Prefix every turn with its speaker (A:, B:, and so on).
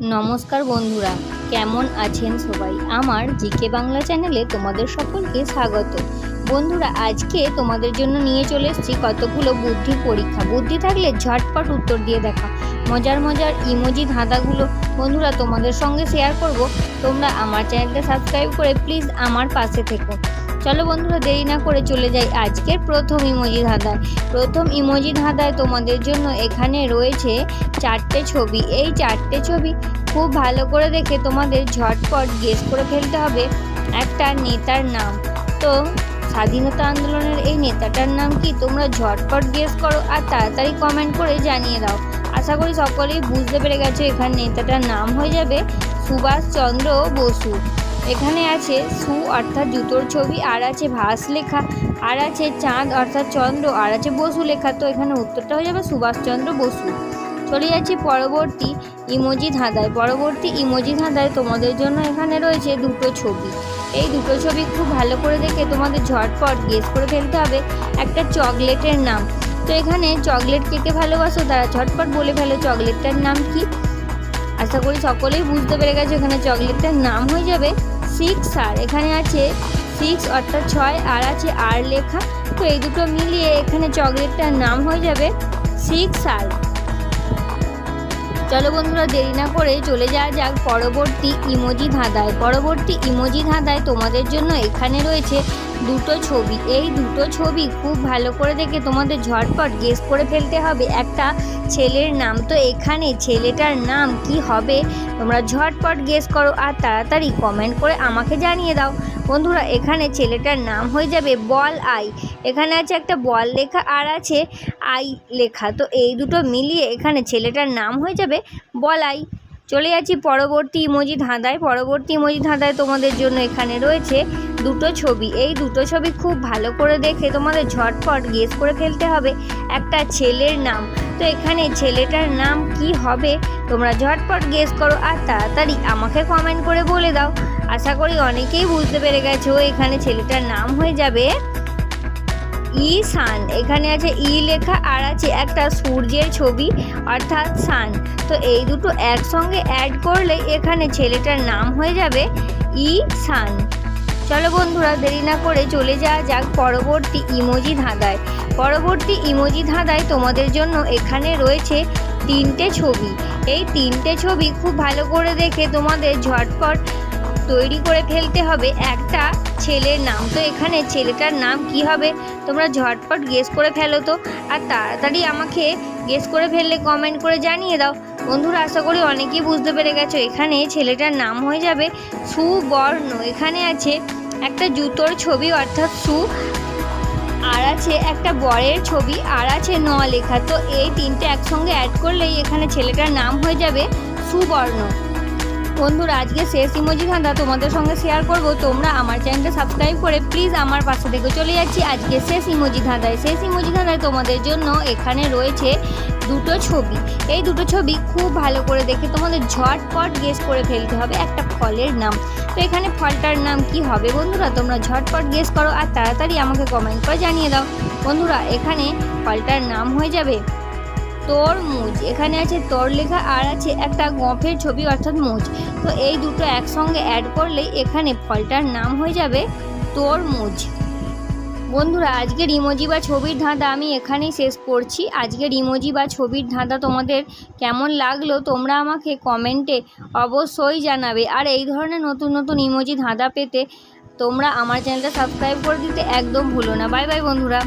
A: নমস্কার বন্ধুরা, কেমন আছেন সবাই? আমার জিকে বাংলা চ্যানেলে তোমাদের সকলকে স্বাগত। বন্ধুরা, আজকে তোমাদের জন্য নিয়ে চলে এসেছি কতগুলো বুদ্ধির পরীক্ষা। বুদ্ধি থাকলে ঝটপট উত্তর দিয়ে দেখা। মজার মজার ইমোজি ধাঁধাগুলো বন্ধুরা তোমাদের সঙ্গে শেয়ার করব। তোমরা আমার চ্যানেলটা সাবস্ক্রাইব করে প্লিজ আমার পাশে থেকো। চলো বন্ধুরা দেরি না করে চলে যাই আজকের প্রথম ইমোজি ধাঁধায় প্রথম ইমোজি ধাঁধায় তোমাদের জন্য এখানে রয়েছে চারটে ছবি। এই চারটে ছবি খুব ভালো করে দেখে তোমাদের ঝটপট গেস করে ফেলতে হবে একটা নেতার নাম। তো স্বাধীনতা আন্দোলনের এই নেতাটার নাম কি? তোমরা ঝটপট গেস করো আর তাড়াতাড়ি কমেন্ট করে জানিয়ে দাও। আশা করি সকলেই বুঝতে পেরে গেছো এখানে নেতাটার নাম হয়ে যাবে সুভাষচন্দ্র বসু। এখানে আছে সু অর্থাৎ জুতোর ছবি, আর আছে ভাস লেখা, আর আছে চাঁদ অর্থাৎ চন্দ্র, আর আছে বসু লেখা। তো এখানে উত্তরটা হয়ে যাবে সুভাষচন্দ্র বসু। চলে যাচ্ছি পরবর্তী ইমোজি ধাঁধায়। পরবর্তী ইমোজি ধাঁধায় তোমাদের জন্য এখানে রয়েছে দুটো ছবি। এই দুটো ছবি খুব ভালো করে দেখে তোমাদের ঝটপট গেস করে ফেলতে হবে একটা চকলেটের নাম। তো এখানে চকলেট কে কে ভালোবাসো? তারা ঝটপট বলে ফেলো চকলেটটার নাম কি? আশা করি সকলেই বুঝতে পেরে গেছে এখানে চকলেটটার নাম হয়ে যাবে সিক্স আর। এখানে আছে সিক্স অর্থাৎ ছয় আর আছে আর লেখা। তো এই দুটো মিলিয়ে এখানে চকলেটটার নাম হয়ে যাবে সিক্স আর। চলো বন্ধুরা, দেরি না করে চলে যাওয়া যাক পরবর্তী ইমোজি ধাঁধায়। পরবর্তী ইমোজি ধাঁধায় তোমাদের জন্য এখানে রয়েছে দুটো ছবি। এই দুটো ছবি খুব ভালো করে দেখে তোমাদের ঝটপট গেস করে ফেলতে হবে একটা ছেলের নাম। তো এখানে ছেলেটার নাম কি হবে? তোমরা ঝটপট গেস করো আর তাড়াতাড়ি কমেন্ট করে আমাকে জানিয়ে দাও। বন্ধুরা, এখানে ছেলেটার নাম হয়ে যাবে বল আই। এখানে আছে একটা বল লেখা আর আছে আই লেখা। তো এই দুটো মিলিয়ে এখানে ছেলেটার নাম হয়ে যাবে বলাই। চলে যাচ্ছি পরবর্তী ইমোজি ধাঁধায়। পরবর্তী ইমোজি ধাঁধায় তোমাদের জন্য এখানে রয়েছে দুটো ছবি। এই দুটো ছবি খুব ভালো করে দেখে তোমাদের ঝটপট গেস করে ফেলতে হবে একটা ছেলের নাম। তো এখানে ছেলেটার নাম কি হবে? তোমরা ঝটপট গেস করো আর তাড়াতাড়ি আমাকে কমেন্ট করে বলে দাও। আশা করি অনেকেই বুঝতে পেরে গেছো এখানে ছেলেটার নাম হয়ে যাবে ই সান এখানে আছে ই লেখা আর আছে একটা সূর্যের ছবি, অর্থাৎ সান। তো এই দুটো একসঙ্গে অ্যাড করলে এখানে ছেলেটার নাম হয়ে যাবে ই সান চলো বন্ধুরা, দেরি না করে চলে যাওয়া যাক পরবর্তী ইমোজি ধাঁধায়। পরবর্তী ইমোজি ধাঁধায় তোমাদের জন্য এখানে রয়েছে তিনটে ছবি। এই তিনটে ছবি খুব ভালো করে দেখে তোমাদের ঝটপট তৈরি করে ফেলতে হবে একটা ছেলের নাম। তো এখানে ছেলেটার নাম কি হবে? তোমরা ঝটপট গেস করে ফেলো তো। আর তাড়াতাড়ি আমাকে গেস করে ফেললে কমেন্ট করে জানিয়ে দাও। বন্ধুরা, আশা করি অনেকেই বুঝতে পেরে গেছো। এখানে ছেলেটার নাম হয়ে যাবে সুবর্ণ। এখানে আছে একটা জুতোর ছবি, অর্থাৎ সু, আর আছে একটা বরের ছবি, আর আছে ন লেখা। তো এই তিনটে একসঙ্গে অ্যাড করলেই এখানে ছেলেটার নাম হয়ে যাবে সুবর্ণ। বন্ধুরা, আজকে শেষ ইমোজি ধাঁধা তোমাদের সঙ্গে শেয়ার করব। তোমরা আমার চ্যানেলটা সাবস্ক্রাইব করে প্লিজ আমার পাশে থেকে চলে যাচ্ছি। আজকে শেষ ইমোজি ধাঁধায় শেষ ইমোজি ধাঁধায় তোমাদের জন্য এখানে রয়েছে দুটো ছবি। এই দুটো ছবি খুব ভালো করে দেখে তোমাদের ঝটপট গেস করে ফেলতে হবে একটা ফলের নাম। তো এখানে ফলটার নাম কি হবে বন্ধুরা? তোমরা ঝটপট গেস করো আর তাড়াতাড়ি আমাকে কমেন্ট করে জানিয়ে দাও। বন্ধুরা, এখানে ফলটার নাম হয়ে যাবে তরমুজ এখানে আছে তর লেখা আর আছে একটা গফের ছবি অর্থাৎ মুজ। তো এই দুটো একসঙ্গে অ্যাড করলেই এখানে ফলটার নাম হয়ে যাবে তরমুজ বন্ধুরা, আজকের ইমোজি বা ছবির ধাঁধা আমি এখানেই শেষ করছি। আজকের ইমোজি বা ছবির ধাঁধা তোমাদের কেমন লাগল তোমরা আমাকে কমেন্টে অবশ্যই জানাবে। আর এই ধরনের নতুন নতুন ইমোজি ধাঁধা পেতে তোমরা আমার চ্যানেলটা সাবস্ক্রাইব করে দিতে একদম ভুলো না। বাই বাই বন্ধুরা।